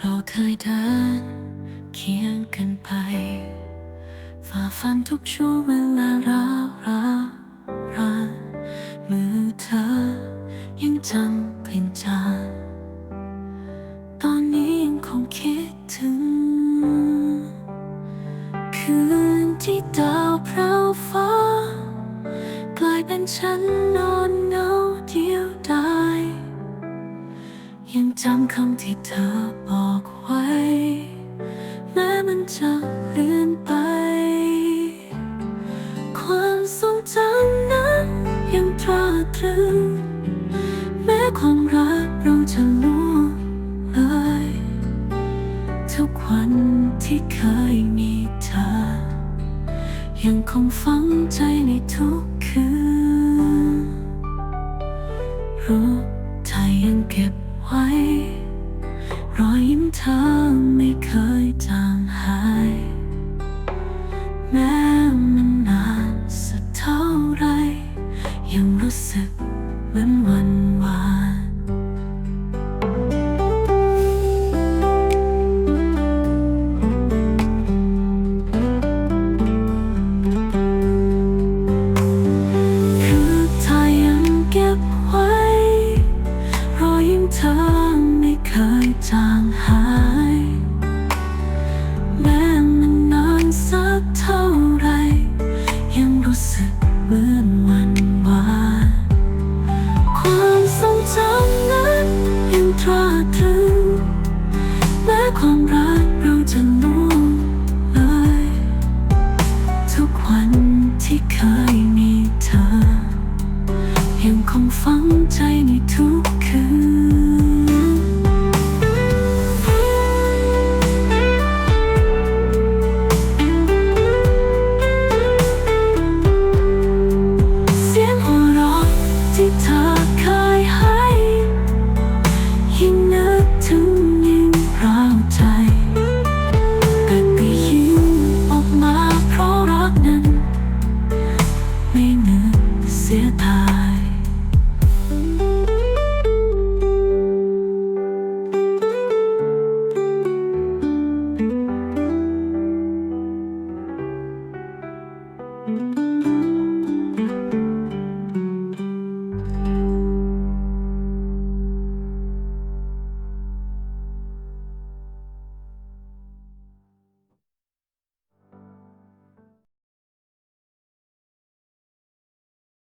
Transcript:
เราเคยเดินเคียงกันไป ฝ่าฟันทุกช่วงเวลาร้าวร้าวรานมือเธอยังจำกลิ่นจานตอนนี้ยังคงคิดถึง คืนที่ดาวพราวฟ้า กลายเป็นฉัน จำคำที่เธอบอกไว้ แม้มันจะเลือนไป ความทรงจำนั้นยังตราตรึง แม้ความรักเราจะล่วงเลย ทุกวันที่เคยมีเธอ ยังคงฝังใจในทุกคืน รูปถ่ายยังเก็บ ไว้ รอยยิ้มเธอไม่เคยจางหาย จางหาย แม้มันนานสักเท่าไร ยังรู้สึกเหมือนวันวานความทรงจำนั้นยังตราตรึงแม้ความรักเราจะล่วงเลย ทุกวันที่เคยมีเธอ ยังคงฝังใจในเธอ